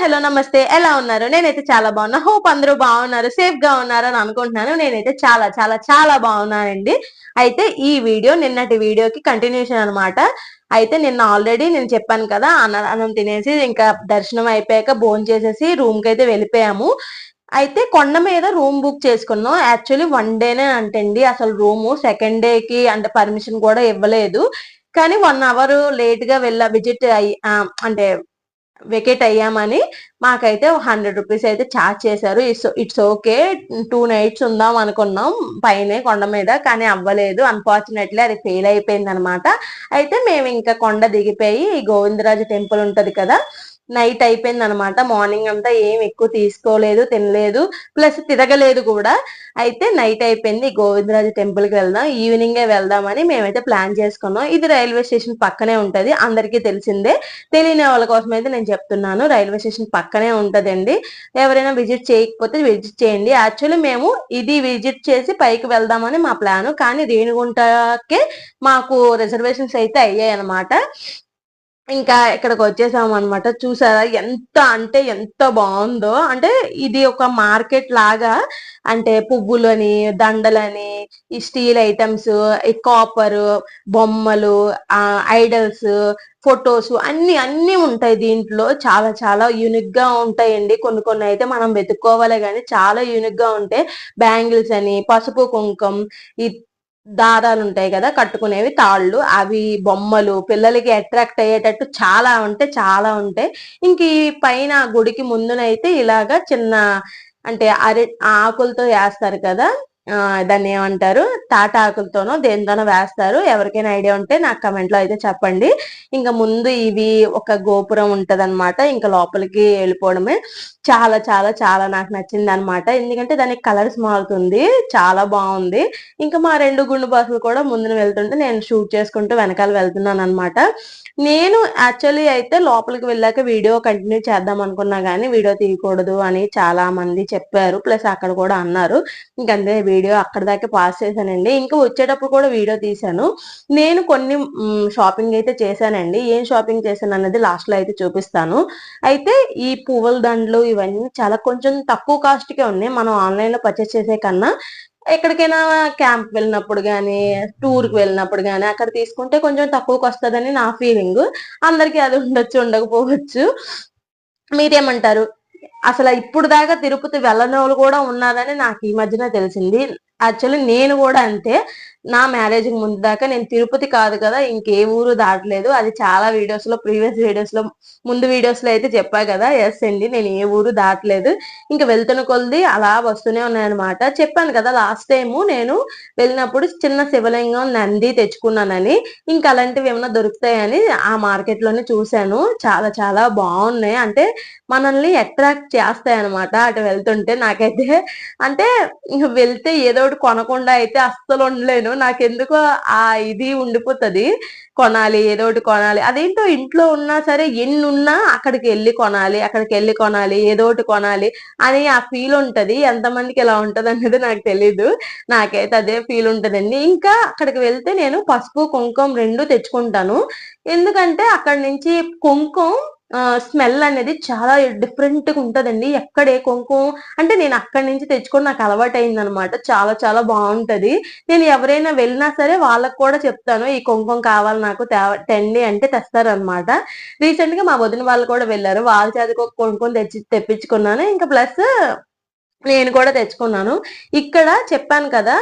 Hello నమస్తే. ఎలా ఉన్నారు? నేనైతే చాలా బాగున్నా. హోప్ అందరూ బాగున్నారు. సేఫ్గా ఉన్నారు అని అనుకుంటున్నాను. నేనైతే చాలా చాలా చాలా బాగున్నానండి. అయితే ఈ వీడియో నిన్నటి వీడియోకి కంటిన్యూషన్ అనమాట అయితే నిన్న ఆల్రెడీ నేను చెప్పాను కదా అన్న అన్నం తినేసి ఇంకా దర్శనం అయిపోయాక భోజనం చేసేసి రూమ్కి అయితే వెళ్ళిపోయాము. అయితే కొండ మీద రూమ్ బుక్ చేసుకున్నాం. యాక్చువల్లీ వన్ డేనే అంటండి. అసలు రూము సెకండ్ డేకి అంటే పర్మిషన్ కూడా ఇవ్వలేదు. కానీ వన్ అవర్ లేట్గా వెళ్ళ విజిట్ అయ్యి అంటే వెకేట్ అయ్యామని మాకైతే హండ్రెడ్ రూపీస్ అయితే ఛార్జ్ చేశారు. It's it's okay two nights ఉందాం అనుకున్నాం పైనే కొండ మీద కానీ అవ్వలేదు. అన్ఫార్చునేట్లీ అది ఫెయిల్ అయిపోయింది అనమాట అయితే మేము ఇంకా కొండ దిగిపోయి గోవిందరాజు టెంపుల్ ఉంటుంది కదా నైట్ అయిపోయింది అనమాట మార్నింగ్ అంతా ఏం ఎక్కువ తీసుకోలేదు తినలేదు ప్లస్ తిరగలేదు కూడా. అయితే నైట్ అయిపోయింది గోవిందరాజు టెంపుల్కి వెళ్దాం ఈవినింగే వెళ్దామని మేమైతే ప్లాన్ చేసుకున్నాం. ఇది రైల్వే స్టేషన్ పక్కనే ఉంటది అందరికీ తెలిసిందే. తెలియని వాళ్ళ కోసం అయితే నేను చెప్తున్నాను రైల్వే స్టేషన్ పక్కనే ఉంటదండి. ఎవరైనా విజిట్ చేయకపోతే విజిట్ చేయండి. యాక్చువల్లీ మేము ఇది విజిట్ చేసి పైకి వెళ్దామని మా ప్లాన్ కానీ రేణిగుంటకే మాకు రిజర్వేషన్స్ అయితే అయ్యాయి అనమాట ఇంకా ఇక్కడికి వచ్చేసాం అనమాట చూసారా ఎంత అంటే ఎంత బాగుందో. అంటే ఇది ఒక మార్కెట్ లాగా అంటే పువ్వులని దండలని ఈ స్టీల్ ఐటమ్స్ ఈ కాపర్ బొమ్మలు ఐడల్స్ ఫొటోస్ అన్ని అన్ని ఉంటాయి దీంట్లో. చాలా చాలా యూనిక్గా ఉంటాయండి. కొన్ని కొన్ని అయితే మనం వెతుక్కోవాలి కానీ చాలా యూనిక్గా ఉంటాయి. బ్యాంగిల్స్ అని పసుపు కుంకం ఈ దారాలు ఉంటాయి కదా కట్టుకునేవి తాళ్ళు. అవి బొమ్మలు పిల్లలకి అట్రాక్ట్ అయ్యేటట్టు చాలా ఉంటే చాలా ఉంటాయి ఇంక ఈ పైన గుడికి ముందునైతే ఇలాగా చిన్న అంటే అరి ఆకులతో వేస్తారు కదా దాన్ని ఏమంటారు? తాట ఆకులతోనో దేనితోనో వేస్తారు. ఎవరికైనా ఐడియా ఉంటే నాకు కమెంట్లో అయితే చెప్పండి. ఇంకా ముందు ఇవి ఒక గోపురం ఉంటదన్నమాట. ఇంకా లోపలికి వెళ్ళిపోవడమే చాలా చాలా చాలా నాకు నచ్చింది అనమాట ఎందుకంటే దానికి కలర్స్ మారుతుంది. చాలా బాగుంది. ఇంకా మా రెండు గుండు బస్సులు కూడా ముందున వెళ్తుంటే నేను షూట్ చేసుకుంటూ వెనకాల వెళ్తున్నాను అనమాట నేను యాక్చువల్లీ అయితే లోపలికి వెళ్ళాక వీడియో కంటిన్యూ చేద్దాం అనుకున్నా కానీ వీడియో తీయకూడదు అని చాలా మంది చెప్పారు. ప్లస్ అక్కడ కూడా అన్నారు. ఇంకంతే వీడియో అక్కడ దాకా పాస్ చేశానండి. ఇంకా వచ్చేటప్పుడు కూడా వీడియో తీశాను. నేను కొన్ని షాపింగ్ అయితే చేశానండి. ఏం షాపింగ్ చేశాను అన్నది లాస్ట్లో అయితే చూపిస్తాను. అయితే ఈ పువ్వుల దండలు ఇవన్నీ చాలా కొంచెం తక్కువ కాస్ట్కే ఉన్నాయి. మనం ఆన్లైన్లో పర్చేస్ చేసే కన్నా ఎక్కడికైనా క్యాంప్ వెళ్ళినప్పుడు కానీ టూర్కి వెళ్ళినప్పుడు కానీ అక్కడ తీసుకుంటే కొంచెం తక్కువకి వస్తుందని నా ఫీలింగ్ అందరికీ అది ఉండొచ్చు ఉండకపోవచ్చు. మీరేమంటారు? అసలు ఇప్పుడు దాకా తిరుపతి వెళ్ళని వాళ్ళు కూడా ఉన్నారని నాకు ఈ మధ్యన తెలిసింది. యాక్చువల్లీ నేను కూడా అంతే. నా మ్యారేజ్ ముందు దాకా నేను తిరుపతి కాదు కదా ఇంకే ఊరు దాటలేదు. అది చాలా వీడియోస్లో ప్రీవియస్ వీడియోస్లో ముందు వీడియోస్లో అయితే చెప్పా కదా ఎస్ అండి నేను ఏ ఊరు దాటలేదు. ఇంకా వెళ్తున్న కొలది అలా వస్తూనే ఉన్నాయన్నమాట. చెప్పాను కదా లాస్ట్ టైము నేను వెళ్ళినప్పుడు చిన్న శివలింగం నంది తెచ్చుకున్నానని. ఇంకా అలాంటివి ఏమైనా దొరుకుతాయని ఆ మార్కెట్లోనే చూశాను. చాలా చాలా బాగున్నాయి. అంటే మనల్ని అట్రాక్ట్ చేస్తాయి అనమాట అటు వెళ్తుంటే నాకైతే. అంటే వెళ్తే ఏదో ఒకటి కొనకుండా అయితే అస్సలు ఉండలేను. నాకెందుకో ఆ ఇది ఉండిపోతది. కొనాలి ఏదో ఒకటి కొనాలి. అదేంటో ఇంట్లో ఉన్నా సరే ఎన్ని ఉన్నా అక్కడికి వెళ్ళి కొనాలి అక్కడికి వెళ్ళి కొనాలి ఏదో ఒకటి కొనాలి అని ఆ ఫీల్ ఉంటది. ఎంతమందికి ఇలా ఉంటుంది అనేది నాకు తెలీదు. నాకైతే అదే ఫీల్ ఉంటదండి. ఇంకా అక్కడికి వెళ్తే నేను పసుపు కుంకుమ రెండు తెచ్చుకుంటాను. ఎందుకంటే అక్కడ నుంచి కుంకుమ స్మెల్ అనేది చాలా డిఫరెంట్గా ఉంటదండి. ఎక్కడే ఏ కుంకుమ అంటే నేను అక్కడి నుంచి తెచ్చుకొని నాకు అలవాటు అయింది అనమాట చాలా చాలా బాగుంటది. నేను ఎవరైనా వెళ్ళినా సరే వాళ్ళకు కూడా చెప్తాను ఈ కుంకుమ కావాలి నాకు తెండి అంటే తెస్తారనమాట. రీసెంట్గా మా వదిన వాళ్ళు కూడా వెళ్ళారు. వాళ్ళ చేతికి ఒక కుంకుమ తెచ్చి తెప్పించుకున్నాను. ఇంకా ప్లస్ నేను కూడా తెచ్చుకున్నాను. ఇక్కడ చెప్పాను కదా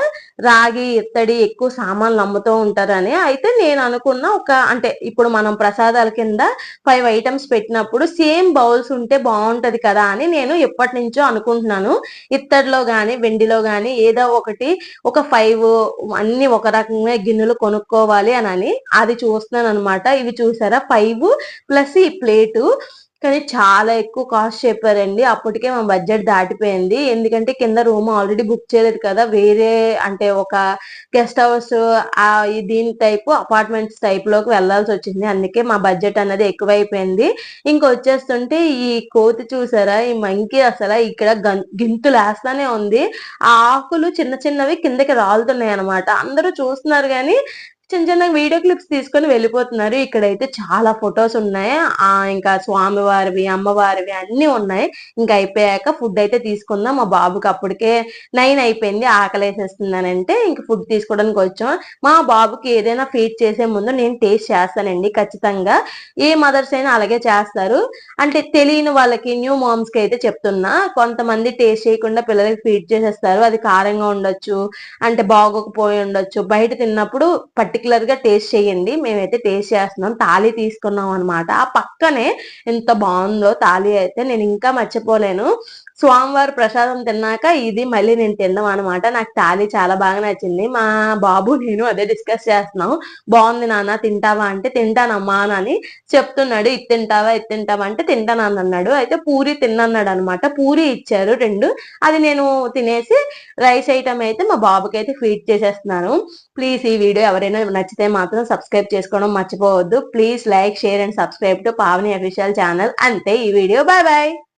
రాగి ఇత్తడి ఎక్కువ సామాన్లు అమ్ముతూ ఉంటారని. అయితే నేను అనుకున్న ఒక అంటే ఇప్పుడు మనం ప్రసాదాల కింద ఫైవ్ ఐటమ్స్ పెట్టినప్పుడు సేమ్ బౌల్స్ ఉంటే బాగుంటది కదా అని నేను ఎప్పటి నుంచో అనుకుంటున్నాను. ఇత్తడిలో కానీ వెండిలో కానీ ఏదో ఒకటి ఒక ఫైవ్ అన్ని ఒక రకంగా గిన్నెలు కొనుక్కోవాలి అని అని. అది చూస్తున్నాను అనమాట ఇవి చూసారా? ఫైవ్ ప్లస్ ఈ ప్లేటు కానీ చాలా ఎక్కువ కాస్ట్ చెప్పారండి. అప్పటికే మా బడ్జెట్ దాటిపోయింది. ఎందుకంటే కింద రూమ్ ఆల్రెడీ బుక్ చేయలేదు కదా. వేరే అంటే ఒక గెస్ట్ హౌస్ దీని టైపు అపార్ట్మెంట్స్ టైప్లోకి వెళ్ళాల్సి వచ్చింది. అందుకే మా బడ్జెట్ అన్నది ఎక్కువైపోయింది. ఇంకొచ్చేస్తుంటే ఈ కోతి చూసారా? ఈ మంకీ అసలు ఇక్కడ గం- గింతులు వేస్తానే ఉంది. ఆ ఆకులు చిన్న చిన్నవి కిందకి రాలుతున్నాయి అనమాట అందరూ చూస్తున్నారు కానీ చిన్న చిన్న వీడియో క్లిప్స్ తీసుకొని వెళ్ళిపోతున్నారు. ఇక్కడైతే చాలా ఫొటోస్ ఉన్నాయి. ఆ ఇంకా స్వామివారివి అమ్మవారివి అన్ని ఉన్నాయి. ఇంకా అయిపోయాక ఫుడ్ అయితే తీసుకుందాం. మా బాబుకి అప్పటికే నైన్ అయిపోయింది. ఆకలేసేస్తుందని అంటే ఇంకా ఫుడ్ తీసుకోవడానికి వచ్చాం. మా బాబుకి ఏదైనా ఫీడ్ చేసే ముందు నేను టేస్ట్ చేస్తానండి ఖచ్చితంగా. ఏ మదర్స్ అయినా అలాగే చేస్తారు. అంటే తెలియని వాళ్ళకి న్యూ మామ్స్కి అయితే చెప్తున్నా. కొంతమంది టేస్ట్ చేయకుండా పిల్లలకి ఫీడ్ చేసేస్తారు. అది కారంగా ఉండొచ్చు అంటే బాగోకపోయి ఉండొచ్చు. బయట తిన్నప్పుడు పట్టి పర్టికులర్గా టేస్ట్ చేయండి. మేమైతే టేస్ట్ చేస్తున్నాం. తాళి తీసుకున్నాం అనమాట ఆ పక్కనే ఎంత బాగుందో తాళి అయితే నేను ఇంకా మర్చిపోలేను. స్వామివారి ప్రసాదం తిన్నాక ఇది మళ్ళీ నేను తిన్నాం అనమాట నాకు తాళి చాలా బాగా నచ్చింది. మా బాబు నేను అదే డిస్కస్ చేస్తున్నాం. బాగుంది నాన్న తింటావా అంటే తింటానమ్మా అని చెప్తున్నాడు. ఇది తింటావా ఇది తింటావా అంటే తింటానని అన్నాడు. అయితే పూరి తిన్నన్నాడు అనమాట పూరి ఇచ్చారు రెండు. అది నేను తినేసి రైస్ ఐటమ్ అయితే మా బాబుకి అయితే ఫీడ్ చేసేస్తున్నాను. ప్లీజ్ ఈ వీడియో ఎవరైనా నచ్చితే మాత్రం సబ్స్క్రైబ్ చేసుకోవడం మర్చిపోవద్దు. Please like share and subscribe to Pavani official channel అంతే ఈ వీడియో. Bye bye